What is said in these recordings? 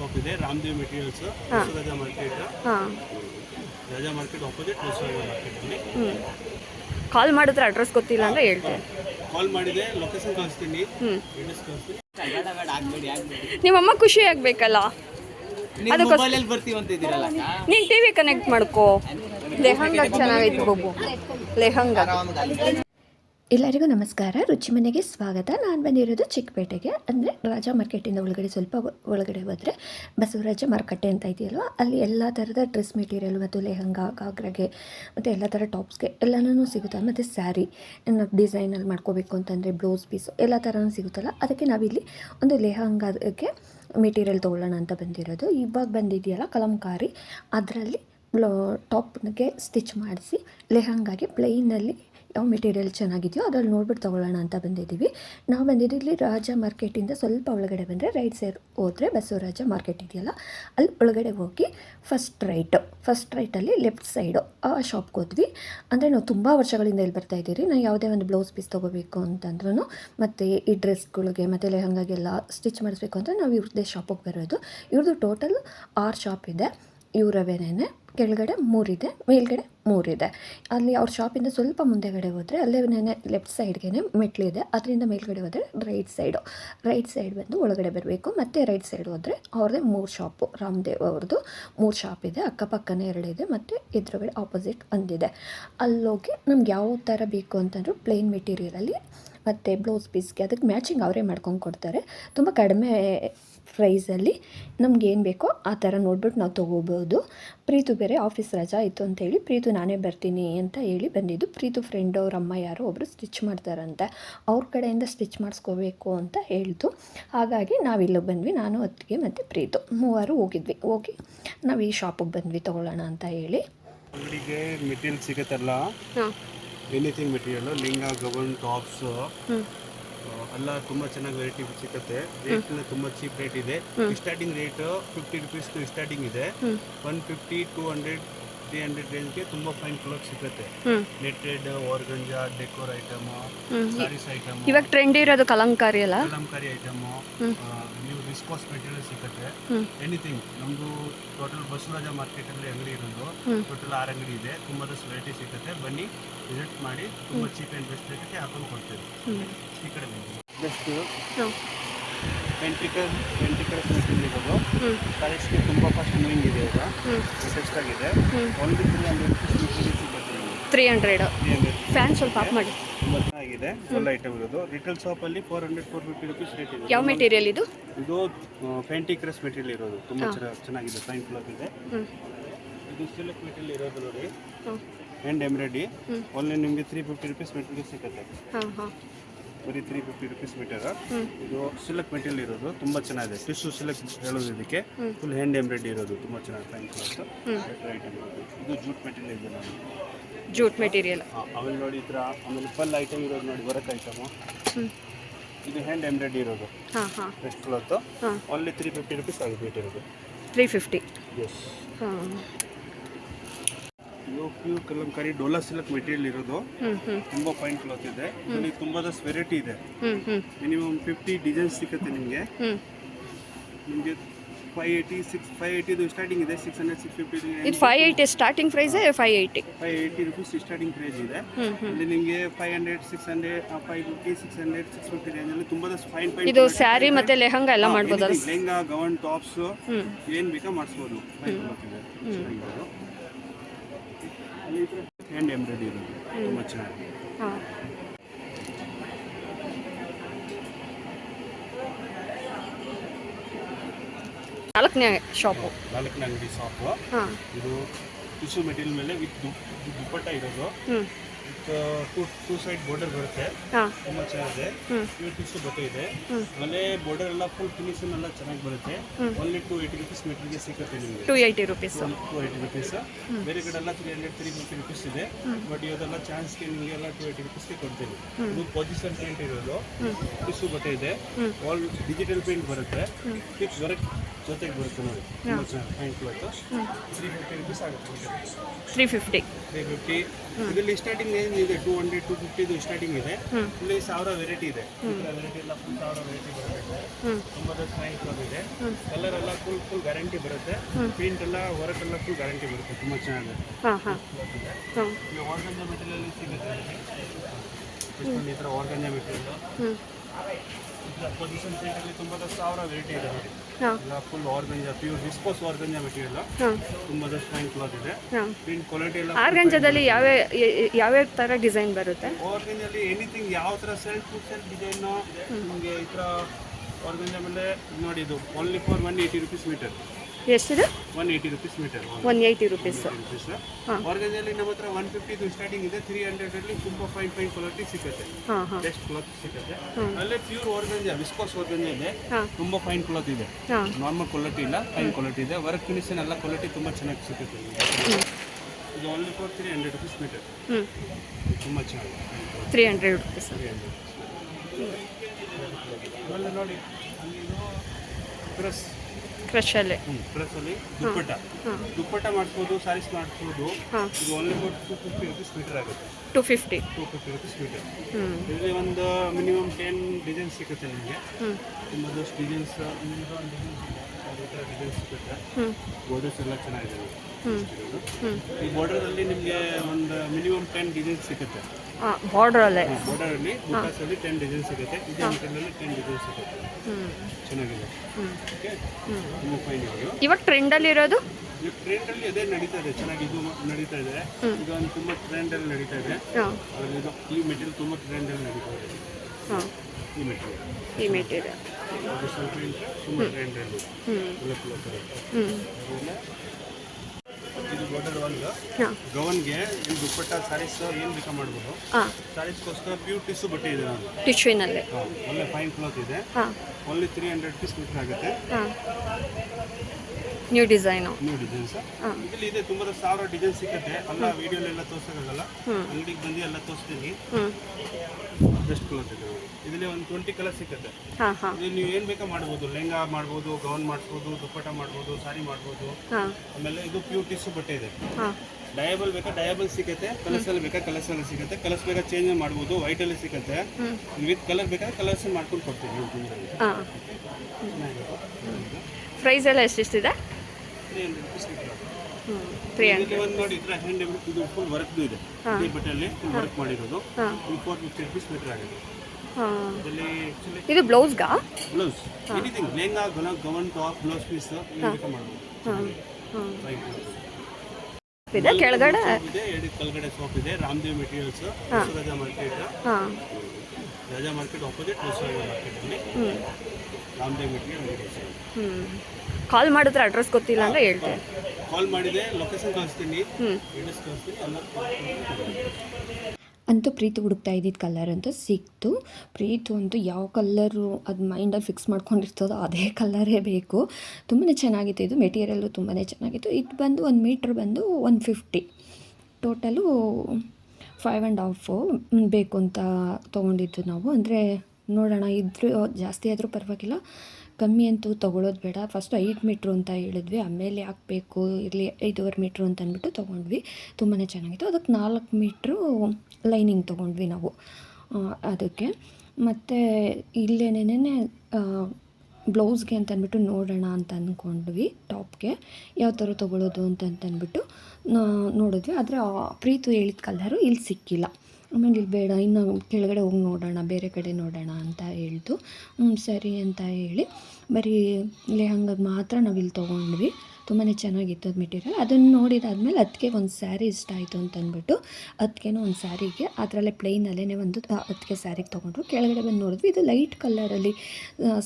Shop ಇದೆ Ramdev materials Raja market ಹಾಂ. Raja market opposite ಹೊಸರಾಜ ಮಾರ್ಕೆಟಲ್ಲಿ ಹ್ಞೂ ಕಾಲ್ ಮಾಡಿದ್ರೆ ಅಡ್ರೆಸ್ ಗೊತ್ತಿಲ್ಲ ಅಂದ್ರೆ ಹೇಳ್ತೇನೆ ಕಾಲ್ ಮಾಡಿದೆ ಲೊಕೇಶನ್ ಕಳಿಸ್ತೀನಿ. ಹ್ಞೂ ಅಡ್ರೆಸ್ ಕಳಿಸ್ತೀನಿ. ನಿಮ್ಮಮ್ಮ ಖುಷಿ ಆಗ್ಬೇಕಲ್ಲ? ಅದಕ್ಕೋಸ್ಕರ ನೀನು ಟಿವಿ ಕನೆಕ್ಟ್ ಮಾಡ್ಕೋ. ಲೆಹಂಗ ಚೆನ್ನಾಗೈತೆ ಬೊಬ್ಬು. ಲೆಹಂಗ. ಎಲ್ಲರಿಗೂ ನಮಸ್ಕಾರ. ರುಚಿ ಮನೆಗೆ ಸ್ವಾಗತ. ನಾನು ಬಂದಿರೋದು ಚಿಕ್ಕಪೇಟೆಗೆ. ಅಂದರೆ ರಾಜಾ ಮಾರ್ಕೆಟಿಂದ ಒಳಗಡೆ ಸ್ವಲ್ಪ ಒಳಗಡೆ ಹೋದರೆ ಬಸವರಾಜ ಮಾರುಕಟ್ಟೆ ಅಂತ ಇದೆಯಲ್ವ? ಅಲ್ಲಿ ಎಲ್ಲ ಥರದ ಡ್ರೆಸ್ ಮೆಟೀರಿಯಲ್ ಮತ್ತು ಲೆಹಂಗಾ ಗಾಗ್ರಾಗೆ ಮತ್ತು ಎಲ್ಲ ಥರ ಟಾಪ್ಸ್ಗೆ ಎಲ್ಲನೂ ಸಿಗುತ್ತೆ? ಮತ್ತು ಸ್ಯಾರಿ ಡಿಸೈನಲ್ಲಿ ಮಾಡ್ಕೋಬೇಕು ಅಂತಂದರೆ ಬ್ಲೌಸ್ ಪೀಸು ಎಲ್ಲ ಥರನೂ ಸಿಗುತ್ತಲ್ಲ? ಅದಕ್ಕೆ ನಾವಿಲ್ಲಿ ಒಂದು ಲೆಹಂಗಾಗೆ ಮೆಟೀರಿಯಲ್ ತೊಗೊಳ್ಳೋಣ ಅಂತ ಬಂದಿರೋದು. ಇವಾಗ ಬಂದಿದೆಯಲ್ಲ ಕಲಂಕಾರಿ. ಅದರಲ್ಲಿ ಟಾಪ್ಗೆ ಸ್ಟಿಚ್ ಮಾಡಿಸಿ ಲೆಹಂಗಾಗೆ ಪ್ಲೈನಲ್ಲಿ ಯಾವ ಮೆಟೀರಿಯಲ್ ಚೆನ್ನಾಗಿದೆಯೋ ಅದ್ರಲ್ಲಿ ನೋಡ್ಬಿಟ್ಟು ತೊಗೊಳ್ಳೋಣ ಅಂತ ಬಂದಿದ್ದೀವಿ. ನಾವು ಬಂದಿದ್ದು ಇಲ್ಲಿ ರಾಜ ಮಾರ್ಕೆಟಿಂದ ಸ್ವಲ್ಪ ಒಳಗಡೆ ಬಂದರೆ ರೈಟ್ ಸೈಡ್ ಹೋದರೆ ಬಸವರಾಜ ಮಾರ್ಕೆಟ್ ಇದೆಯಲ್ಲ? ಅಲ್ಲಿ ಒಳಗಡೆ ಹೋಗಿ ಫಸ್ಟ್ ರೈಟ್ ಫಸ್ಟ್ ರೈಟಲ್ಲಿ ಲೆಫ್ಟ್ ಸೈಡು ಆ ಶಾಪ್ಗೆ ಹೋದ್ವಿ. ಅಂದರೆ ನಾವು ತುಂಬ ವರ್ಷಗಳಿಂದ ಇಲ್ಲಿ ಬರ್ತಾ ಇದ್ದೀರಿ. ನಾವು ಯಾವುದೇ ಒಂದು ಬ್ಲೌಸ್ ಪೀಸ್ ತೊಗೋಬೇಕು ಅಂತಂದ್ರೂ ಮತ್ತು ಈ ಡ್ರೆಸ್ಗಳಿಗೆ ಮತ್ತು ಲೆಹಂಗಾಗೆಲ್ಲ ಸ್ಟಿಚ್ ಮಾಡಿಸ್ಬೇಕು ಅಂದರೆ ನಾವು ಇವ್ರದ್ದೇ ಶಾಪಿಗೆ ಬರೋದು. ಇವ್ರದ್ದು ಟೋಟಲ್ ಆರು ಶಾಪ್ ಇದೆ. ಇವರವೇನೇ ಕೆಳಗಡೆ ಮೂರಿದೆ, ಮೇಲ್ಗಡೆ ಮೂರಿದೆ. ಅಲ್ಲಿ ಅವ್ರ ಶಾಪಿಂದ ಸ್ವಲ್ಪ ಮುಂದೆಗಡೆ ಹೋದರೆ ಅಲ್ಲೇ ಲೆಫ್ಟ್ ಸೈಡ್ಗೆ ಮೆಟ್ಲಿದೆ. ಅದರಿಂದ ಮೇಲ್ಗಡೆ ಹೋದರೆ ರೈಟ್ ಸೈಡು ರೈಟ್ ಸೈಡ್ ಬಂದು ಒಳಗಡೆ ಬರಬೇಕು. ಮತ್ತು ರೈಟ್ ಸೈಡ್ ಹೋದರೆ ಅವ್ರದ್ದೇ ಮೂರು ಶಾಪು ರಾಮದೇವ್ ಅವ್ರದ್ದು ಮೂರು ಶಾಪ್ ಇದೆ. ಅಕ್ಕಪಕ್ಕನೇ ಎರಡಿದೆ. ಮತ್ತು ಎದುರುಗಡೆ ಆಪೋಸಿಟ್ ಒಂದಿದೆ. ಅಲ್ಲೋಗಿ ನಮ್ಗೆ ಯಾವ ಥರ ಬೇಕು ಅಂತಂದ್ರು ಪ್ಲೇನ್ ಮೆಟೀರಿಯಲಲ್ಲಿ ಮತ್ತು ಬ್ಲೌಸ್ ಪೀಸ್ಗೆ ಅದಕ್ಕೆ ಮ್ಯಾಚಿಂಗ್ ಅವರೇ ಮಾಡ್ಕೊಂಡು ಕೊಡ್ತಾರೆ. ತುಂಬ ಕಡಿಮೆ ಪ್ರೈಸಲ್ಲಿ ನಮ್ಗೆ ಏನು ಬೇಕೋ ಆ ಥರ ನೋಡ್ಬಿಟ್ಟು ನಾವು ತೊಗೋಬೋದು. ಪ್ರೀತು ಬೇರೆ ಆಫೀಸ್ ರಜಾ ಇತ್ತು ಅಂತೇಳಿ ಪ್ರೀತು ನಾನೇ ಬರ್ತೀನಿ ಅಂತ ಹೇಳಿ ಬಂದಿದ್ದು. ಪ್ರೀತು ಫ್ರೆಂಡ್ ಅವ್ರ ಅಮ್ಮ ಯಾರೋ ಒಬ್ಬರು ಸ್ಟಿಚ್ ಮಾಡ್ತಾರಂತೆ. ಅವ್ರ ಕಡೆಯಿಂದ ಸ್ಟಿಚ್ ಮಾಡಿಸ್ಕೋಬೇಕು ಅಂತ ಹೇಳ್ತು. ಹಾಗಾಗಿ ನಾವಿಲ್ಲಿ ಬಂದ್ವಿ ನಾನು ಅತ್ತಿಗೆ ಮತ್ತು ಪ್ರೀತು. ಮೂವರು ಹೋಗಿದ್ವಿ. ಹೋಗಿ ನಾವು ಈ ಶಾಪಿಗೆ ಬಂದ್ವಿ ತೊಗೊಳ್ಳೋಣ ಅಂತ ಹೇಳಿ. ಇಲ್ಲಿಗೆ ಮೆಟೀರಿಯಲ್ ಸಿಗುತ್ತಲ್ಲ? ಹಾಂ. ಎನಿಥಿಂಗ್ ಮೆಟೀರಿಯಲ್ ಲಿಂಗ ಗಬನ್ ಟಾಪ್ಸ್ ಎಲ್ಲ ತುಂಬ ಚೆನ್ನಾಗಿ ವೆರೈಟಿ ಸಿಗುತ್ತೆ ರೇಟ್ ತುಂಬಾ ಚೀಪ್ ರೇಟ್ ಇದೆ. Starting rate fifty rupees starting ಇದೆ. One fifty two hundred three hundred ರೇಂಜ್ಗೆ ತುಂಬಾ ಫೈನ್ ಕ್ಲಾತ್ ಸಿಗುತ್ತೆ netted organza decor item saris item ಇವಾಗ ಟ್ರೆಂಡ್ ಇರೋದು ಕಲಂಕಾರಿ ಅಲ್ಲ? ಕಲಂಕಾರಿ ಐಟಮ್ ವಿಸ್ಕೋಸ್ ಮೆಟೀರಿಯಲ್ ಸಿಗುತ್ತೆ ಎನಿಥಿಂಗ್ ನಮ್ದು ಟೋಟಲ್ ಬಸವರಾಜ ಮಾರ್ಕೆಟಲ್ಲಿ ಅಂಗಡಿ ಇರೋದು. ಟೋಟಲ್ ಆರು ಅಂಗಡಿ ಇದೆ. ತುಂಬಾ ವೆರೈಟಿ ಸಿಗುತ್ತೆ ಬನ್ನಿ ವಿಸಿಟ್ ಮಾಡಿ ತುಂಬಾ ಚೀಪ್ ಅಂಡ್ ಬೆಸ್ಟ್ ರೇಟ್ ಹಾಕೊಂಡು ಕೊಡ್ತೇವೆ. ಈ ಕಡೆ ಬೆಸ್ಟ್ ಮೆಟೀರಿಯಲ್ ಇರೋದು. ಸಾರೀಸ್ಗೆ ತುಂಬ ಫಾಸ್ಟ್ ಮೂವಿಂಗ್ ಇದೆ ಈಗ ಹ್ಞೂ ಲೇಟೆಸ್ಟ್ ಆಗಿದೆ. ಹ್ಞೂ only three hundred rupees material ಸಿಗುತ್ತೆ ನಿಮಗೆ. Three hundred three hundred fan ಸ್ವಲ್ಪ ಆಫ್ ಮಾಡಿ. ಚೆನ್ನಾಗಿದೆ. ಎಲ್ಲ ಐಟಮ್ ಇರೋದು. ರಿಟೇಲ್ ಶಾಪಲ್ಲಿ four hundred four fifty rupees rate ಇದೆ. ಯಾವ ಮೆಟೀರಿಯಲ್ ಇದು? ಇದು ಫೆಂಟಿ ಕ್ರಸ್ ಮೆಟೀರಿಯಲ್ ಇರೋದು. ತುಂಬ ಚೆನ್ನಾಗಿದೆ. ಫೈನ್ ಕ್ಲಾತ್ ಇದೆ. ಇದು ಸಿಲ್ಕ್ ಮೆಟೀರಿಯಲ್ ಇರೋದು ನೋಡಿ. Hand embroidery. ಓನ್ಲಿ ನಿಮಗೆ ತ್ರೀ ಫಿಫ್ಟಿ ರುಪೀಸ್ ಮೆಟೀರಿಯಲ್ ಸಿಗುತ್ತೆ. ಬರೀ ತ್ರೀ ಫಿಫ್ಟಿ ರುಪೀಸ್ ಮೀಟರ್ ಇದು ಸಿಲ್ಕ್ ಮೆಟೀರಿಯಲ್ ಇರೋದು. ತುಂಬ ಚೆನ್ನಾಗಿದೆ. ಟಿಶ್ಯೂ ಸಿಲ್ಕ್ ಹೇಳೋದು ಇದಕ್ಕೆ. ಫುಲ್ ಹ್ಯಾಂಡ್ ಎಂಬ್ರಾಯ್ಡಿ ಇರೋದು. ತುಂಬ ಚೆನ್ನಾಗಿ ಫೈನ್ ಕ್ಲಾತ್ ಇದು ಜೂಟ್ ಮೆಟೀರಿಯಲ್ ಇದೆ ನೋಡಿ. Jute material. ಆಮೇಲೆ ನೋಡಿ ಇತ್ರ ಆಮೇಲೆ ಪಲ್ ಐಟಮ್ ಇರೋದು ನೋಡಿ ವರ್ಕ್ ಐಟಮು ಇದು ಹ್ಯಾಂಡ್ ಎಂಬ್ರಾಯ್ಡ್ರಿ ಇರೋದು. ಹಾಂ ಹಾಂ. Best cloth only three fifty rupees ಆಗುತ್ತೆ ಇರೋದು. ತ್ರೀ ಫಿಫ್ಟಿ ಎಸ್ ಹಾಂ. ಇದು pure Kalamkari Dola silk material ಇರೋದು. ತುಂಬ ಫೈನ್ ಕ್ಲಾತ್ ಇದೆ. ತುಂಬಾ ತುಂಬಾದಷ್ಟು ವೆರೈಟಿ ಇದೆ. ಮಿನಿಮಮ್ ಫಿಫ್ಟಿ ಡಿಸೈನ್ ಸಿಗುತ್ತೆ ನಿಮಗೆ. ನಿಮಗೆ ಫೈವ್ ಏಯ್ಟಿ ಸಿಕ್ಸ್ ಫೈವ್ ಏಯ್ಟಿದು ಸ್ಟಾರ್ಟಿಂಗ್ ಇದೆ ಸಿಕ್ಸ್ ಹಂಡ್ರೆಡ್ ಸಿಕ್ಸ್ ಫಿಫ್ಟಿ ಇದು five eighty starting ಪ್ರೈಸೇ five eighty five eighty rupees starting price ಇದೆ. ಅಲ್ಲಿ ನಿಮಗೆ five hundred six hundred five fifty six hundred six fifty ರೇಂಜಲ್ಲಿ ತುಂಬ ಫೈನ್ ಫೈನ್ ಇದು ಸ್ಯಾರಿ ಮತ್ತು ಲೆಹಂಗ ಎಲ್ಲ ಮಾಡ್ಬೋದಲ್ಲ ಲೆಹಂಗಾ ಗೌನ್ ಟಾಪ್ಸ್ ಏನು ಬೇಕಾ ಮಾಡಿಸ್ಬೋದು. ಹ್ಯಾಂಡ್ ಎಂಬ್ರಾಯ್ಡ್ರಿ ಇರೋದು. ತುಂಬ ಚೆನ್ನಾಗಿದೆ. ನಾಲ್ಕನೇ ಶಾಪು. ನಾಲ್ಕನೇ ಅಂಗಡಿ ಶಾಪು. ಹಾಂ. ಇದು ಟಿಶ್ಯೂ ಮೆಟೀರಿಯಲ್ ಮೇಲೆ ವಿತ್ ದುಪ್ಪಟ್ಟ ಇರೋದು. With two two side border ಬರುತ್ತೆ. ತುಂಬ ಚೆನ್ನಾಗಿದೆ. ಪ್ಯೂರ್ ಟಿಶ್ಯೂ ಬಟ್ಟೆ ಇದೆ. ಆಮೇಲೆ ಬಾರ್ಡರ್ ಎಲ್ಲ ಫುಲ್ ಫಿನಿಶಿಂಗ್ ಎಲ್ಲ ಚೆನ್ನಾಗಿ ಬರುತ್ತೆ. Only only two eighty rupees material ಸಿಗುತ್ತೆ ನಿಮಗೆ. Two eighty rupees two eighty rupees ಬೇರೆ ಕಡೆ ಎಲ್ಲ three hundred three fifty rupees ಇದೆ. ಬಟ್ ಇವತ್ತೆಲ್ಲ ಚಾನ್ಸ್ಗೆ ನಿಮಗೆ ಎಲ್ಲ ಟೂ ಏಯ್ಟಿ ರುಪೀಸ್ಗೆ ಕೊಡ್ತೀನಿ. ಇದು ಪೊಸಿಷನ್ ಪೇಂಟ್ ಇರೋದು. ಟಿಶ್ಯೂ ಬಟ್ಟೆ ಇದೆ. ಆಲ್ ಡಿಜಿಟಲ್ ಪೇಂಟ್ ಬರುತ್ತೆ. ಫಿಕ್ಸ್ ವರ್ಕ್ ಜೊತೆಗೆ ಬರುತ್ತೆ ನೋಡಿ. Fine cloth three fifty rupees ಆಗುತ್ತೆ ತ್ರೀ ಫಿಫ್ಟಿ ತ್ರೀ ಫಿಫ್ಟಿ ಇದರಲ್ಲಿ ಸ್ಟಾರ್ಟಿಂಗ್ ಏನಿದೆ? ಟೂ ಹಂಡ್ರೆಡ್ ಟೂ ಫಿಫ್ಟಿದು ಸ್ಟಾರ್ಟಿಂಗ್ ಇದೆ. ಇಲ್ಲಿ ಸಾವಿರ ವೆರೈಟಿ ಇದೆ. ವೆರೈಟಿ ಎಲ್ಲ ಫುಲ್ ಸಾವಿರ ವೆರೈಟಿ ಬರುತ್ತೆ. ತುಂಬ ಫೈನ್ ಕ್ಲಾತ್ ಇದೆ. ಕಲರ್ ಎಲ್ಲ ಫುಲ್ ಫುಲ್ ಗ್ಯಾರಂಟಿ ಬರುತ್ತೆ. ಪ್ರಿಂಟ್ ಎಲ್ಲ ವರ್ಕ್ ಎಲ್ಲ ಫುಲ್ ಗ್ಯಾರಂಟಿ ಬರುತ್ತೆ ತುಂಬ ಚೆನ್ನಾಗಿದೆ ಇದೆ ಆರ್ಗಂಜಾ ಮೆಟೀರಿಯಲ್ ಸಿಗುತ್ತೆ ಈ ಥರ ಆರ್ಗಂಜಾ ಮೆಟೀರಿಯಲ್ ಪೊಸಿಷನ್ ಸೀಟಲ್ಲಿ ತುಂಬ ಸಾವಿರ ವೆರೈಟಿ ಇದೆ. ಎಲ್ಲ full organza pure viscose organza material ತುಂಬಾ ಫೈನ್ ಕ್ಲಾತ್ ಇದೆ. ಪ್ರಿಂಟ್ ಕ್ವಾಲಿಟಿ ಎಲ್ಲ ಆರ್ಗಂಜದಲ್ಲಿ ಯಾವ ಯಾವ ತರ ಡಿಸೈನ್ ಬರುತ್ತೆ? ಆರ್ಗಂಜಲ್ಲಿ ಎನಿಥಿಂಗ್ ಯಾವ ತರ ಸೆಲ್ಫ್ ಸೆಲ್ಫ್ ಡಿಸೈನು ನಿಮಗೆ ಈ ಥರ ಆರ್ಗಂಜ ಮೇಲೆ ನೋಡಿ ಇದು only for one eighty rupees metre ಎಷ್ಟಿದೆ? One eighty rupees metre one eighty rupees. ಆರ್ಗಂಜಲ್ಲಿ ನಮ್ಮ ಹತ್ರ ಒನ್ ಫಿಫ್ಟಿದು ಸ್ಟಾರ್ಟಿಂಗ್ ಇದೆ ತ್ರೀ ಹಂಡ್ರೆಡಲ್ಲಿ ತುಂಬ ಫೈನ್ ಫೈನ್ ಕ್ವಾಲಿಟಿ ಸಿಗುತ್ತೆ. ಬೆಸ್ಟ್ ಕ್ಲಾತ್ ಸಿಗುತ್ತೆ. ಅಲ್ಲೇ ಪ್ಯೂರ್ ಆರ್ಗಂಜಾ ವಿಸ್ಕೋಸ್ ಆರ್ಗಂಜಾ ಇದೆ. ತುಂಬ ಫೈನ್ ಕ್ಲಾತ್ ಇದೆ. ನಾರ್ಮಲ್ ಕ್ವಾಲಿಟಿ ಇಲ್ಲ ಫೈನ್ ಕ್ವಾಲಿಟಿ ಇದೆ. ವರ್ಕ್ ಫಿನಿಷನ್ ಎಲ್ಲ ಕ್ವಾಲಿಟಿ ತುಂಬ ಚೆನ್ನಾಗಿ ಸಿಗುತ್ತೆ. ಇದು only for three hundred rupees metre ತುಂಬ ಚೆನ್ನಾಗಿದೆ ತ್ರೀ ಹಂಡ್ರೆಡ್ ರುಪೀಸ್ ನೋಡಿ ಅಲ್ಲಿ ಪ್ರೆಸ್ ಕ್ರಶಲ್ಲೇ ಪ್ರೆಸ್ಸಲ್ಲಿ ದುಪ್ಪಟ್ಟ. ದುಪ್ಪಟ್ಟ ಮಾಡಿಸ್ಬೋದು ಸ್ಯಾರೀಸ್ ಮಾಡಿಸ್ಬೋದು. ಇದು only for two fifty rupees metre ಆಗುತ್ತೆ. Two fifty two fifty rupees metre ಇದರಲ್ಲಿ ಒಂದು ಮಿನಿಮಮ್ ಟೆನ್ ಡಿಸೈನ್ ಸಿಗುತ್ತೆ ನಿಮಗೆ. ತುಂಬ ಡಿಸೈನ್ಸ್ ಡಿಸೈನ್ ಸಿಗುತ್ತೆ ಹ್ಞೂ ಬಾರ್ಡರ್ಸ್ ಎಲ್ಲ ಚೆನ್ನಾಗಿದೆ ಈ ಬಾರ್ಡರಲ್ಲಿ ನಿಮಗೆ ಒಂದು ಮಿನಿಮಮ್ ಟೆನ್ ಡಿಸೈನ್ ಸಿಗುತ್ತೆ. ಬಾರ್ಡರಲ್ಲೇ ಬಾರ್ಡ್ರಲ್ಲೇ ಬುಟಾಸಲ್ಲಿ ಟೆನ್ ಡಿಸೈನ್ ಸಿಗುತ್ತೆ. ಇದೇ ಮೆಟೀರಿಯಲ್ ಟೆನ್ ಡಿಸೈನ್ ಸಿಗುತ್ತೆ. ಹ್ಞೂ ಚೆನ್ನಾಗಿದೆ. ಓಕೆ ತುಂಬ ಫೈನ್ ಇವಾಗ ಟ್ರೆಂಡಲ್ಲಿರೋದು ಈ ಟ್ರೆಂಡಲ್ಲಿ ಅದೇ ನಡೀತಾ ಇದೆ. ಚೆನ್ನಾಗಿ ಇದು ನಡೀತಾ ಇದೆ. ಇದು ಒಂದು ತುಂಬ ಟ್ರೆಂಡಲ್ಲಿ ನಡೀತಾ ಇದೆ. ಅದರಲ್ಲಿ ಈ ಮೆಟೀರಿಯಲ್ ತುಂಬ ಟ್ರೆಂಡಲ್ಲಿ ನಡೀತಾ ಇದೆ. ಹಾಂ. ಈ ಮೆಟೀರಿಯಲ್ ಈ ಮೆಟೀರಿಯಲ್ ಪ್ರಿಂಟ್ ತುಂಬ ಹ್ಞೂ ಇದೆ ಇದು ಬಾರ್ಡರ್ ಒಂದು ಗವನ್ಗೆ ಈ ದುಪ್ಪಟ್ಟ ಸ್ಯಾರೀಸ್ ಏನು ಬೇಕಾ ಮಾಡ್ಬೋದು? ಹಾಂ. ಸ್ಯಾರೀಸ್ಗೋಸ್ಕರ ಪ್ಯೂರ್ ಟಿಸ್ಸು ಬಟ್ಟೆ ಇದೆ ನಾನು ಟಿಶ್ಯೂನಲ್ಲೇ. ಒಳ್ಳೆ ಫೈನ್ ಕ್ಲಾತ್ ಇದೆ. ಹಾಂ. Only three hundred piece metre ಆಗುತ್ತೆ ನ್ಯೂ ಡಿಸೈನು ನ್ಯೂ ಡಿಸೈನ್ಸ್ ಹಾಂ. ಇಲ್ಲಿ ಇದೆ ತುಂಬ ಸಾವಿರ ಡಿಸೈನ್ ಸಿಗುತ್ತೆ. ಎಲ್ಲ ವಿಡಿಯೋಲೆಲ್ಲ ತೋರ್ಸೋಕ್ಕಾಗಲ್ಲ. ಅಂಗಡಿಗೆ ಬಂದು ಎಲ್ಲ ತೋರಿಸ್ತೀನಿ. ಇದೆ ಇದರಲ್ಲಿ ಒಂದು ಟ್ವೆಂಟಿ ಕಲರ್ ಸಿಗುತ್ತೆ ಹಾಂ ಹಾಂ. ಇದು ನೀವು ಏನು ಬೇಕಾ ಮಾಡ್ಬೋದು? ಲೆಹಂಗಾ ಮಾಡ್ಬೋದು ಗೌನ್ ಮಾಡ್ಬೋದು ದುಪ್ಪಟ್ಟ ಮಾಡ್ಬೋದು ಸಾರಿ ಮಾಡ್ಬೋದು. ಹಾಂ. ಆಮೇಲೆ ಇದು ಪ್ಯೂರ್ ಟಿಸ್ಸು ಬಟ್ಟೆ ಇದೆ. ಹಾಂ. ಡಯಬಲ್ ಬೇಕಾ? ಡಯಬಲ್ ಸಿಗುತ್ತೆ ಕಲರ್ಸಲ್ಲಿ ಬೇಕಾ? ಕಲರ್ಸಲ್ಲಿ ಸಿಗುತ್ತೆ ಕಲರ್ಸ್ ಬೇಕಾ? ಚೇಂಜ್ ಮಾಡ್ಬೋದು. ವೈಟಲ್ಲಿ ಸಿಗುತ್ತೆ ಹ್ಞೂ ವಿತ್ ಕಲರ್ ಬೇಕಾ? ಕಲರ್ಸ್ ಮಾಡ್ಕೊಂಡು ಕೊಡ್ತೀವಿ ಪ್ರೈಸ್ ಎಲ್ಲ ಎಷ್ಟೆಷ್ಟಿದೆ ತ್ರೀ ಹಂಡ್ರೆಡ್ ರುಪೀಸ್ ಹ್ಞೂ ತ್ರೀ ಹಂಡ್ರೆಡ್ ನೋಡಿ ಇದ್ರ ಹ್ಯಾಂಡ್ ಇದು ಫುಲ್ ವರ್ಕ್ದು ಇದೆ. ಈ ಬಟ್ಟೆಯಲ್ಲಿ ಫುಲ್ ವರ್ಕ್ ಮಾಡಿರೋದು. ಇದು four fifty rupees metre actually ಇದು ಬ್ಲೌಸ್ಗಾ ಬ್ಲೌಸ್ ಎನಿಥಿಂಗ್ ಲೆಹಂಗಾ ಗನ ಗವನ್ ಟಾಪ್ ಬ್ಲೌಸ್ ಪೀಸ್ ಮಾಡ್ಬೋದು. ಇದೆ ಕೆಳಗಡೆ? ಇದೆ ಎರಡು ಕೆಳಗಡೆ ಶಾಪ್ ಇದೆ. Ramdev materials Raja market Raja market opposite ಹೊಸರಾಜ ಮಾರ್ಕೆಟಲ್ಲಿ ರಾಮದೇವ್ ಮೆಟೀರಿಯಲ್ ಹ್ಞೂ ಕಾಲ್ ಮಾಡಿದ್ರೆ ಅಡ್ರೆಸ್ ಗೊತ್ತಿಲ್ಲ ಅಂದ್ರೆ ಹೇಳ್ತೇನೆ ಕಾಲ್ ಮಾಡಿದೆ ಲೊಕೇಶನ್ ಕಳಿಸ್ತೀನಿ. ಹ್ಞೂ ಅಡ್ರೆಸ್ ಕಳಿಸ್ತೀನಿ ಎಲ್ಲ ಅಂತೂ ಪ್ರೀತಿ ಹುಡುಕ್ತಾ ಇದ್ದಿದ್ದ ಕಲರ್ ಅಂತೂ ಸಿಕ್ತು. ಪ್ರೀತು ಅಂತೂ ಯಾವ ಕಲ್ಲರು ಅದು ಮೈಂಡಲ್ಲಿ ಫಿಕ್ಸ್ ಮಾಡ್ಕೊಂಡಿರ್ತದೋ ಅದೇ ಕಲ್ಲರೇ ಬೇಕು. ತುಂಬಾ ಚೆನ್ನಾಗಿತ್ತು ಇದು ಮೆಟೀರಿಯಲ್ಲು ತುಂಬಾ ಚೆನ್ನಾಗಿತ್ತು. ಇದು ಬಂದು ಒಂದು ಮೀಟ್ರ್ ಬಂದು one fifty total five and half ಬೇಕು ಅಂತ ತೊಗೊಂಡಿದ್ದು ನಾವು. ಅಂದರೆ ನೋಡೋಣ ಇದ್ರೂ ಜಾಸ್ತಿ ಆದರೂ ಪರವಾಗಿಲ್ಲ. ಕಮ್ಮಿ ಅಂತೂ ತೊಗೊಳೋದು ಬೇಡ. ಫಸ್ಟ್ ಐದು ಮೀಟ್ರು ಅಂತ ಹೇಳಿದ್ವಿ. ಆಮೇಲೆ ಹಾಕಬೇಕು ಬೇಕು ಇರಲಿ ಐದೂವರೆ ಮೀಟ್ರು ಅಂತ ಅಂದ್ಬಿಟ್ಟು ತೊಗೊಂಡ್ವಿ. ತುಂಬಾ ಚೆನ್ನಾಗಿತ್ತು. ಅದಕ್ಕೆ ನಾಲ್ಕು ಮೀಟ್ರು ಲೈನಿಂಗ್ ತೊಗೊಂಡ್ವಿ ನಾವು. ಅದಕ್ಕೆ. ಮತ್ತು ಇಲ್ಲೇನೇನೆ ಬ್ಲೌಸ್ಗೆ ಅಂತ ಅಂದ್ಬಿಟ್ಟು ನೋಡೋಣ ಅಂತ ಅಂದ್ಕೊಂಡ್ವಿ ಟಾಪ್ಗೆ. ಯಾವ ಥರ ತೊಗೊಳೋದು ಅಂತ ಅಂತಂದ್ಬಿಟ್ಟು ನೋಡಿದ್ವಿ. ಆದರೆ ಪ್ರೀತು ಹೇಳಿದ ಕಲರು ಇಲ್ಲಿ ಸಿಕ್ಕಿಲ್ಲ. ಆಮೇಲೆ ಇಲ್ಲಿ ಬೇಡ, ಇನ್ನು ಕೆಳಗಡೆ ಹೋಗಿ ನೋಡೋಣ, ಬೇರೆ ಕಡೆ ನೋಡೋಣ ಅಂತ ಹೇಳ್ತು ಹ್ಞೂ ಸರಿ ಅಂತ ಹೇಳಿ, ಬರೀ ಲೆಹಂಗದ ಮಾತ್ರ ನಾವು ಇಲ್ಲಿ ತೊಗೊಂಡ್ವಿ. ತುಂಬಾ ಚೆನ್ನಾಗಿತ್ತು ಅದು ಮೆಟೀರಿಯಲ್ ಅದನ್ನು ನೋಡಿದಾದ್ಮೇಲೆ ಅದಕ್ಕೆ ಒಂದು ಸ್ಯಾರಿ ಇಷ್ಟ ಆಯಿತು ಅಂತ ಅಂದ್ಬಿಟ್ಟು ಅದಕ್ಕೇನೋ ಒಂದು ಸ್ಯಾರಿಗೆ ಅದರಲ್ಲೇ ಪ್ಲೈನಲ್ಲೇ ಒಂದು ಅದಕ್ಕೆ ಸ್ಯಾರಿಗೆ ತೊಗೊಂಡ್ರು. ಕೆಳಗಡೆ ಬಂದು ನೋಡಿದ್ವಿ, ಇದು ಲೈಟ್ ಕಲರಲ್ಲಿ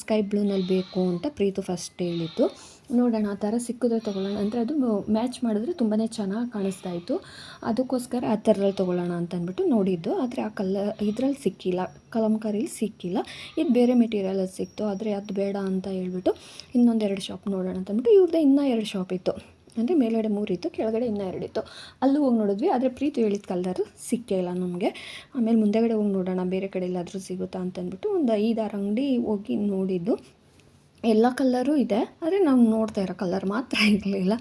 ಸ್ಕೈ ಬ್ಲೂನಲ್ಲಿ ಬೇಕು ಅಂತ ಪ್ರೀತು ಫಸ್ಟ್ ಹೇಳಿದ್ದು. ನೋಡೋಣ, ಆ ಥರ ಸಿಕ್ಕಿದ್ರೆ ತೊಗೊಳ್ಳೋಣ. ಅಂದರೆ ಅದು ಮ್ಯಾಚ್ ಮಾಡಿದ್ರೆ ತುಂಬಾ ಚೆನ್ನಾಗಿ ಕಾಣಿಸ್ತಾ ಇತ್ತು. ಅದಕ್ಕೋಸ್ಕರ ಆ ಥರದಲ್ಲಿ ತೊಗೊಳ್ಳೋಣ ಅಂತ ಅಂದ್ಬಿಟ್ಟು ನೋಡಿದ್ದು. ಆದರೆ ಆ ಕಲ್ಲ ಇದ್ರಲ್ಲಿ ಸಿಕ್ಕಿಲ್ಲ. ಕಲಂಕಾರಿಲಿ ಸಿಕ್ಕಿಲ್ಲ. ಇದು ಬೇರೆ ಮೆಟೀರಿಯಲಲ್ಲಿ ಸಿಕ್ತು. ಆದರೆ ಅದು ಬೇಡ ಅಂತ ಹೇಳ್ಬಿಟ್ಟು ಇನ್ನೊಂದೆರಡು ಶಾಪ್ ನೋಡೋಣ ಅಂತ ಅಂದ್ಬಿಟ್ಟು ಇವ್ರದ್ದು ಇನ್ನೂ ಎರಡು ಶಾಪ್ ಇತ್ತು. ಅಂದರೆ ಮೇಲ್ಗಡೆ ಮೂರಿತ್ತು ಕೆಳಗಡೆ ಇನ್ನೂ ಎರಡಿತ್ತು ಅಲ್ಲೂ ಹೋಗಿ ನೋಡಿದ್ವಿ. ಆದರೆ ಪ್ರೀತಿ ಹೇಳಿದ ಕಲರ್ ಸಿಕ್ಕೇ ಇಲ್ಲ ನಮಗೆ. ಆಮೇಲೆ ಮುಂದೆಗಡೆ ಹೋಗಿ ನೋಡೋಣ. ಬೇರೆ ಕಡೆ ಎಲ್ಲಾದರೂ ಸಿಗುತ್ತಾ ಅಂತಂದ್ಬಿಟ್ಟು ಒಂದು ಐದಾರು ಅಂಗಡಿ ಹೋಗಿ ನೋಡಿದ್ದು. ಎಲ್ಲ ಕಲ್ಲರು ಇದೆ, ಆದರೆ ನಾವು ನೋಡ್ತಾ ಇರೋ ಕಲ್ಲರ್ ಮಾತ್ರ ಇರಲಿಲ್ಲ.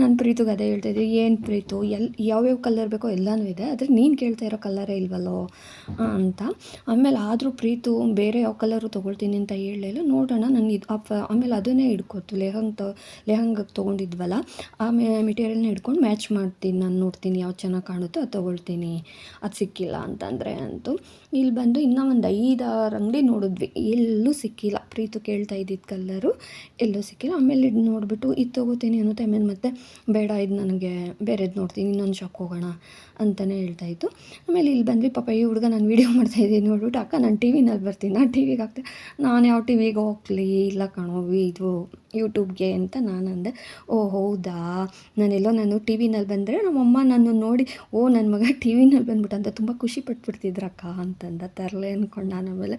ನಾನು ಪ್ರೀತಿಗೆ ಅದೇ ಹೇಳ್ತಾಯಿದ್ದೆ ಏನು ಪ್ರೀತು? ಎಲ್, ಯಾವ್ಯಾವ ಕಲ್ಲರ್ ಬೇಕೋ ಎಲ್ಲನೂ ಇದೆ, ಆದರೆ ನೀನು ಕೇಳ್ತಾ ಇರೋ ಕಲ್ಲರೇ ಇಲ್ವಲ್ಲೋ? ಅಂತ. ಆಮೇಲೆ ಆದರೂ ಪ್ರೀತು, ಬೇರೆ ಯಾವ ಕಲರು ತೊಗೊಳ್ತೀನಿ ಅಂತ ಹೇಳಲಿಲ್ಲ ನೋಡೋಣ, ನಾನು ಇದು ಆಮೇಲೆ ಅದನ್ನೇ ಹಿಡ್ಕೊತು ಲೆಹಂಗ್ ತ ಲೆಹಂಗಕ್ಕೆ ತೊಗೊಂಡಿದ್ವಲ್ಲ, ಆ ಮೆಟೀರಿಯಲ್ನ ಹಿಡ್ಕೊಂಡು ಮ್ಯಾಚ್ ಮಾಡ್ತೀನಿ, ನಾನು ನೋಡ್ತೀನಿ ಯಾವ್ದು ಚೆನ್ನಾಗಿ ಕಾಣುತ್ತೋ ಅದು ತೊಗೊಳ್ತೀನಿ, ಅದು ಸಿಕ್ಕಿಲ್ಲ ಅಂತಂದರೆ ಅಂತೂ. ಇಲ್ಲಿ ಬಂದು ಇನ್ನೂ ಒಂದು ಐದಾರು ಅಂಗಡಿ ನೋಡಿದ್ವಿ, ಎಲ್ಲೂ ಸಿಕ್ಕಿಲ್ಲ. ಪ್ರೀತು ಕೇಳ್ತಾ ಇದ್ದಿದ್ದು ಕಲ್ಲರು ಎಲ್ಲೂ ಸಿಕ್ಕಿಲ್ಲ. ಆಮೇಲೆ ಇದು ನೋಡಿಬಿಟ್ಟು ಇದು ತೊಗೋತೀನಿ ಅನ್ನೋ ಟೈಮಲ್ಲಿ ಮತ್ತೆ ಬೇಡ, ಇದು ನನಗೆ ಬೇರೆದು ನೋಡ್ತೀನಿ, ಇನ್ನೊಂದು ಶಾಪ್ ಹೋಗೋಣ ಅಂತಲೇ ಹೇಳ್ತಾ ಇತ್ತು. ಆಮೇಲೆ ಇಲ್ಲಿ ಬಂದ್ವಿ, ಪಾಪ ಈ ಹುಡುಗ ನಾನು ವೀಡಿಯೋ ಮಾಡ್ತಾಯಿದ್ದೀನಿ ನೋಡ್ಬಿಟ್ಟು, ಅಕ್ಕ, ನಾನು ಟಿ ವಿನಲ್ಲಿ ಬರ್ತೀನಿ, ನಾನು ಟಿ ವಿಗೆ ಹಾಕ್ತೆ ನಾನು ಯಾವ ಟಿ ವಿಗೆ ಹೋಗ್ಲಿ, ಇಲ್ಲ ಕಣೋ, ಇದು ಯೂಟ್ಯೂಬ್ಗೆ ಅಂತ ನಾನು ಅಂದೆ. ಓ, ಹೌದಾ? ನಾನೆಲ್ಲೋ ನಾನು ಟಿ ವಿನಲ್ಲಿ ಬಂದರೆ ನಮ್ಮಮ್ಮ ನಾನು ನೋಡಿ, ಓ ನನ್ನ ಮಗ ಟಿ ವಿನಲ್ಲಿ ಬಂದ್ಬಿಟ್ಟು ಅಂತ ತುಂಬ ಖುಷಿ ಪಟ್ಬಿಡ್ತಿದ್ರಕ್ಕ ಅಂತಂದ. ತರಲೆ ಅಂದ್ಕೊಂಡು ನಾನು ಆಮೇಲೆ,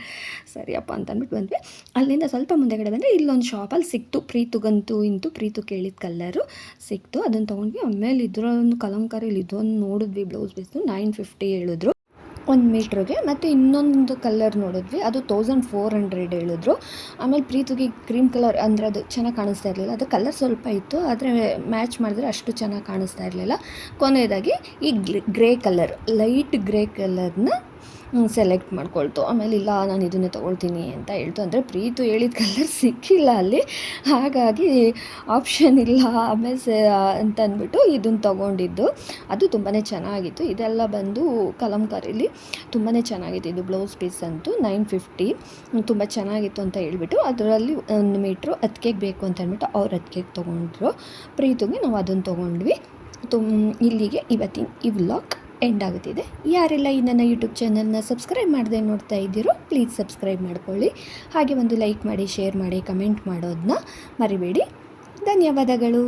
ಸರಿಯಪ್ಪ ಅಂತ ಅಂದ್ಬಿಟ್ಟು ಬಂದ್ವಿ. ಅಲ್ಲಿಂದ ಸ್ವಲ್ಪ ಮುಂದೆಗಡೆ ಬಂದರೆ ಇಲ್ಲೊಂದು ಶಾಪಲ್ಲಿ ಸಿಕ್ತು. ಪ್ರೀತುಗಂತೂ ಇಂತು. ಪ್ರೀತು ಕೇಳಿದ ಕಲ್ಲರು ಸಿಕ್ತು. ಅದನ್ನು ತೊಗೊಂಡ್ವಿ. ಆಮೇಲೆ ಇದರೊಂದು ಕಲಂಕಾರಿಲಿ ಇದೊಂದು ನೋಡಿದ್ವಿ. ಬ್ಲೌಸ್ ಪೀಸ್ದು ನೈನ್ ಫಿಫ್ಟಿ ಹೇಳಿದ್ರು. ಒಂದು ಮೀಟ್ರಿಗೆ ಮತ್ತು ಇನ್ನೊಂದು ಕಲರ್ ನೋಡಿದ್ವಿ. ಅದು ತೌಸಂಡ್ ಫೋರ್ ಹಂಡ್ರೆಡ್ ಹೇಳಿದ್ರು. ಆಮೇಲೆ ಪ್ರೀತಿಗೆ ಕ್ರೀಮ್ ಕಲರ್ ಅಂದರೆ ಅದು ಚೆನ್ನಾಗಿ ಕಾಣಿಸ್ತಾ ಇರಲಿಲ್ಲ. ಅದು ಕಲರ್ ಸ್ವಲ್ಪ ಇತ್ತು. ಆದರೆ ಮ್ಯಾಚ್ ಮಾಡಿದ್ರೆ ಅಷ್ಟು ಚೆನ್ನಾಗಿ ಕಾಣಿಸ್ತಾ ಇರಲಿಲ್ಲ. ಕೊನೆಯದಾಗಿ ಈ ಗ್ರೇ ಕಲರ್, ಲೈಟ್ ಗ್ರೇ ಕಲರ್ನ ಸೆಲೆಕ್ಟ್ ಮಾಡ್ಕೊಳ್ತು. ಆಮೇಲೆ ಇಲ್ಲ, ನಾನು ಇದನ್ನೇ ತೊಗೊಳ್ತೀನಿ ಅಂತ ಹೇಳ್ತು. ಅಂದರೆ ಪ್ರೀತು ಹೇಳಿದ ಕಲರ್ ಸಿಕ್ಕಿಲ್ಲ ಅಲ್ಲಿ. ಹಾಗಾಗಿ ಆಪ್ಷನ್ ಇಲ್ಲ. ಆಮೇಲೆ ಸ ಅಂತ ಇದನ್ನು ತೊಗೊಂಡಿದ್ದು. ಅದು ತುಂಬಾ ಚೆನ್ನಾಗಿತ್ತು. ಇದೆಲ್ಲ ಬಂದು ಕಲಂಕಾರಿಲಿ ತುಂಬಾ ಚೆನ್ನಾಗಿತ್ತು. ಇದು ಬ್ಲೌಸ್ ಪೀಸ್ ಅಂತೂ ನೈನ್ ಫಿಫ್ಟಿ ತುಂಬ ಚೆನ್ನಾಗಿತ್ತು ಅಂತ ಹೇಳ್ಬಿಟ್ಟು ಅದರಲ್ಲಿ ಒಂದು ಮೀಟ್ರು ಅದಕ್ಕೆಗೆ ಬೇಕು ಅಂತ ಅಂದ್ಬಿಟ್ಟು ಅವ್ರು ಅದಕ್ಕೆಗೆ ತೊಗೊಂಡ್ರು. ಪ್ರೀತಿಗೆ ನಾವು ಅದನ್ನು ತೊಗೊಂಡ್ವಿ. ತುಮ್, ಇಲ್ಲಿಗೆ ಇವತ್ತಿನ ಈ ವ್ಲಾಗ್ ಎಂಡ್ ಆಗುತ್ತಿದೆ. ಯಾರೆಲ್ಲ ಈ ನನ್ನ ಯೂಟ್ಯೂಬ್ ಚಾನಲ್ನ ಸಬ್ಸ್ಕ್ರೈಬ್ ಮಾಡದೆ ನೋಡ್ತಾ ಇದ್ದೀರೋ ಪ್ಲೀಸ್ ಸಬ್ಸ್ಕ್ರೈಬ್ ಮಾಡ್ಕೊಳ್ಳಿ. ಹಾಗೆ ಒಂದು ಲೈಕ್ ಮಾಡಿ ಶೇರ್ ಮಾಡಿ ಕಮೆಂಟ್ ಮಾಡೋದನ್ನ ಮರಿಬೇಡಿ. ಧನ್ಯವಾದಗಳು.